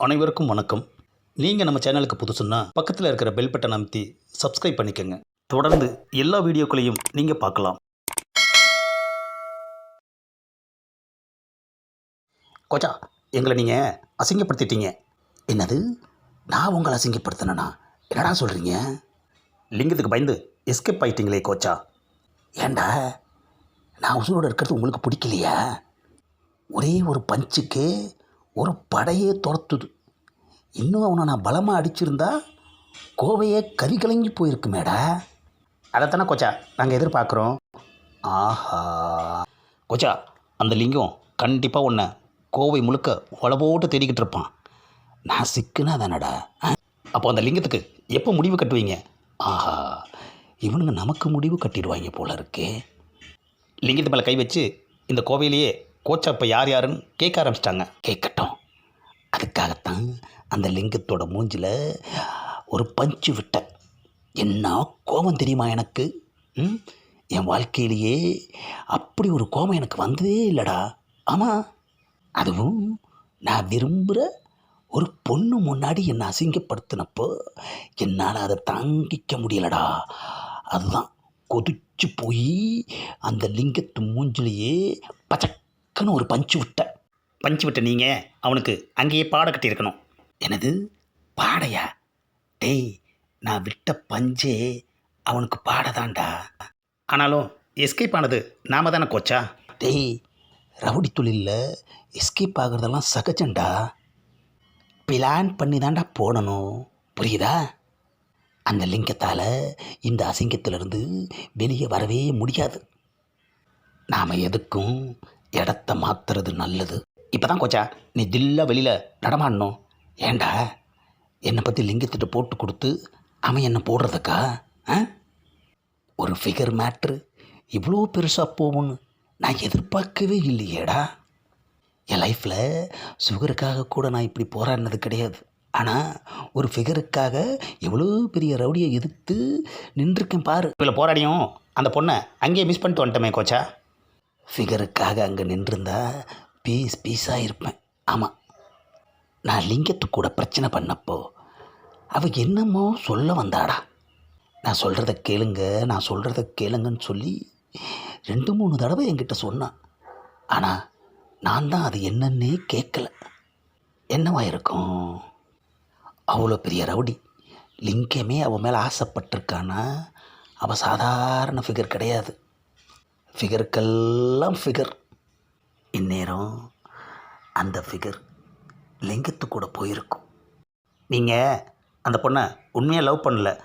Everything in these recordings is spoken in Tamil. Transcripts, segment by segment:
அனைவருக்கும் வணக்கம். நீங்கள் நம்ம சேனலுக்கு புதுசுன்னா பக்கத்தில் இருக்கிற பெல் பட்டன் அமைத்தி சப்ஸ்கிரைப் பண்ணிக்கோங்க. தொடர்ந்து எல்லா வீடியோக்களையும் நீங்கள் பார்க்கலாம். கோச்சா எங்களை நீங்கள் அசிங்கப்படுத்திட்டீங்க. என்னது? நான் உங்களை அசிங்கப்படுத்தினேண்ணா என்னடா சொல்கிறீங்க லிங்கத்துக்கு பயந்து எஸ்கேப் ஆயிட்டீங்களே கோச்சா. ஏண்டா? நான் உசுரோடு இருக்கிறது உங்களுக்கு பிடிக்கலையா? ஒரே ஒரு பஞ்சுக்கு ஒரு படையே துரத்துது. இன்னும் அவனை நான் பலமாக அடிச்சிருந்தா கோவையே கறி கலங்கி போயிருக்குமேடா. அதைத்தானே கோச்சா நாங்கள் எதிர்பார்க்குறோம். ஆஹா. கொச்சா அந்த லிங்கம் கண்டிப்பாக உன்னை கோவை முழுக்க உழவோட்டு தேடிக்கிட்டு இருப்பான். நான் சிக்குனா தானடா அப்போ அந்த லிங்கத்துக்கு எப்போ முடிவு கட்டுவீங்க? ஆஹா. இவனுங்க நமக்கு முடிவு கட்டிடுவாங்க போல இருக்கே. லிங்கத்து மேலே கை வச்சு இந்த கோவையிலேயே கோச்சா இப்போ யார் யாருன்னு கேட்க ஆரம்பிச்சிட்டாங்க. கேட்கட்டும். அதுக்காகத்தான் அந்த லிங்கத்தோட மூஞ்சில் ஒரு பஞ்சு விட்டேன் என்ன கோபம் தெரியுமா எனக்கு? ம்? என் வாழ்க்கையிலேயே அப்படி ஒரு கோபம் எனக்கு வந்ததே இல்லைடா. ஆமாம் அதுவும் நான் விரும்புகிற ஒரு பொண்ணு முன்னாடி என்னை அசிங்கப்படுத்தினப்போ என்னால் அதை தாங்கிக்க முடியலடா. அதுதான் கொதிச்சு போய் அந்த லிங்கத்து மூஞ்சிலேயே டக்குன்னு ஒரு பஞ்சு விட்ட. பஞ்சு விட்ட நீங்கள் அவனுக்கு அங்கேயே பாட கட்டியிருக்கணும். எனது பாடையா? டேய் நான் விட்ட பஞ்சே அவனுக்கு பாடதான்டா. ஆனாலும் எஸ்கேப் ஆனது நாம தானே கோச்சா? டேய் ரவுடி தொழிலில் எஸ்கேப் ஆகுறதெல்லாம் சகஜண்டா பிளான் பண்ணி தாண்டா போடணும். புரியுதா? அந்த லிங்கத்தால் இந்த அசிங்கத்திலிருந்து வெளியே வரவே முடியாது. நாம் எதுக்கும் இடத்த மாற்றுறது நல்லது. இப்போ தான் கோச்சா நீ தில்லா வெளியில் நடமாடணும். ஏண்டா? என்னை பற்றி லிங்கத்திட்ட போட்டு கொடுத்து அவன் என்ன போடுறதுக்கா? ஆ? ஒரு ஃபிகர் மேட்ரு இவ்வளோ பெருசாக போகும்னு நான் எதிர்பார்க்கவே இல்லையேடா. என் லைஃப்பில் சுகருக்காக கூட நான் இப்படி போராடினது கிடையாது. ஆனால் ஒரு ஃபிகருக்காக எவ்வளோ பெரிய ரவுடியை எதிர்த்து நின்றுருக்கேன் பாரு. இல்லை போராடியும் அந்த பொண்ணை அங்கேயே மிஸ் பண்ணிட்டு வந்துட்டோமே கோச்சா. ஃபிகருக்காக அங்கே நின்றுருந்தா பீஸ் பீஸாக இருப்பேன். ஆமாம் நான் லிங்கத்து கூட பிரச்சனை பண்ணப்போ அவள் என்னமோ சொல்ல வந்தாடா. நான் சொல்கிறத கேளுங்க நான் சொல்கிறத கேளுங்கன்னு சொல்லி ரெண்டு மூணு தடவை என்கிட்ட சொன்னான் ஆனால் நான் தான் அது என்னன்னே கேட்கல என்னவா இருக்கும்? அவ்வளோ பெரிய ரவுடி. லிங்கமே அவன் மேலே ஆசைப்பட்டிருக்கானா அவள் சாதாரண ஃபிகர் கிடையாது. ஃபிகருக்கெல்லாம் ஃபிகர் இந்நேரம் அந்த ஃபிகர் லிங்கத்து கூட போயிருக்கும். நீங்கள் அந்த பொண்ணை உண்மையாக லவ் பண்ணல.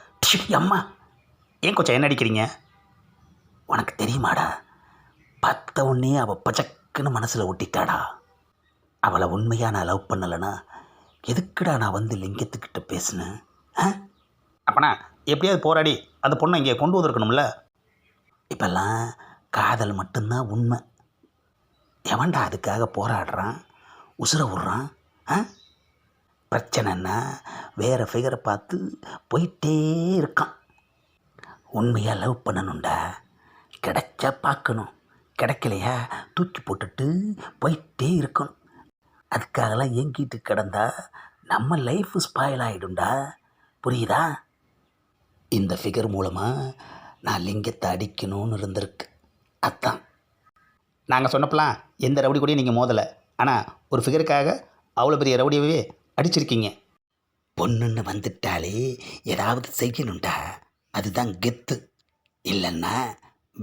அம்மா ஏன் கொஞ்சம் என்ன அடிக்கிறீங்க? உனக்கு தெரியுமாடா? பார்த்த உடனே அவள் பச்சக்குன்னு மனசில் ஒட்டிட்டாடா. அவளை உண்மையாக நான் லவ் பண்ணலைன்னா எதுக்குடா நான் வந்து லிங்கத்துக்கிட்ட பேசினேன்? ஆ? அப்பனா எப்படியாவது போராடி அந்த பொண்ணை இங்கே கொண்டு வந்திருக்கணும்ல? இப்போல்லாம் காதல் மட்டும்தான் உண்மை. எவன்டா அதுக்காக போராடுறான்? உசுர விட்றான்? ஆ? பிரச்சனைன்னா வேறு ஃபிகரை பார்த்து போயிட்டே இருக்கான். உண்மையாக லவ் பண்ணணும்டா. கிடைச்சா பார்க்கணும். கிடைக்கலையா தூக்கி போட்டுட்டு போயிட்டே இருக்கணும். அதுக்காகலாம் ஏங்கிட்டு கிடந்தா நம்ம லைஃப் ஸ்பாயில் ஆகிடும்டா புரியுதா? இந்த ஃபிகர் மூலமாக நான் லிங்கத்தை அடிக்கணும்னு இருந்திருக்கு. அதான். நாங்கள் சொன்னப்பலாம் எந்த ரவுடி கூடயும் நீங்கள் மோதலை. ஆனால் ஒரு ஃபிகருக்காக அவ்வளோ பெரிய ரவுடியவே அடிச்சிருக்கீங்க. பொண்ணுன்னு வந்துட்டாலே ஏதாவது செய்யணும்டா. அதுதான் கெத்து. இல்லைன்னா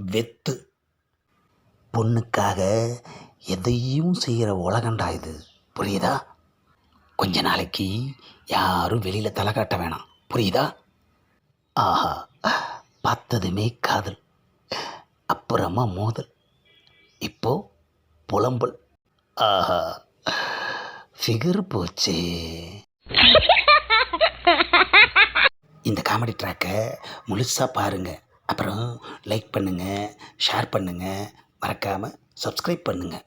வெத்து. பொண்ணுக்காக எதையும் செய்கிற உலகண்டா இது. புரியுதா? கொஞ்ச நாளைக்கு யாரும் வெளியில் தலை காட்ட வேணாம். புரியுதா? ஆஹா. பார்த்ததுமே காதல். அப்புறமா மோதல். இப்போ புலம்பல். ஆஹா. ஃபிகர் போச்சே. இந்த காமெடி ட்ராக்கை முழுசாக பாருங்கள் அப்புறம் லைக் பண்ணுங்கள் ஷேர் பண்ணுங்கள் மறக்காமல் சப்ஸ்கிரைப் பண்ணுங்கள்